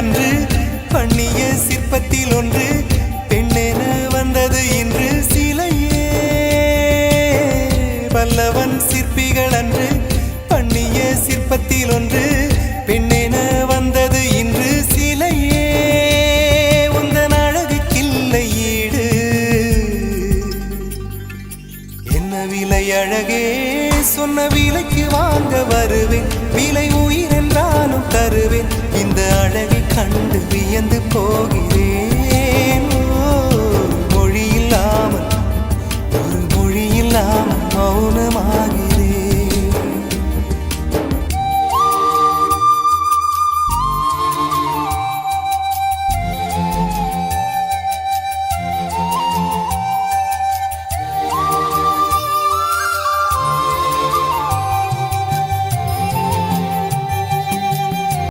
அன்று பண்ணிய சிற்பத்தில் ஒன்று பெண்ணென வந்தது இன்று சிலையே. பல்லவன் சிற்பிகள் அன்று பண்ணிய சிற்பத்தில் ஒன்று பெண்ணென வந்தது இன்று சிலையே. உந்தன் அழகுக்கில்லை ஈடு என்ன விலை அழகே? சொன்ன விலைக்கு வாங்க வருவேன். விலை உயிர் என்றாலும் தருவேன். கண்டு வியந்து போகிறேன். மொழியில்லாமல் ஒரு மொழியில்லாமல்.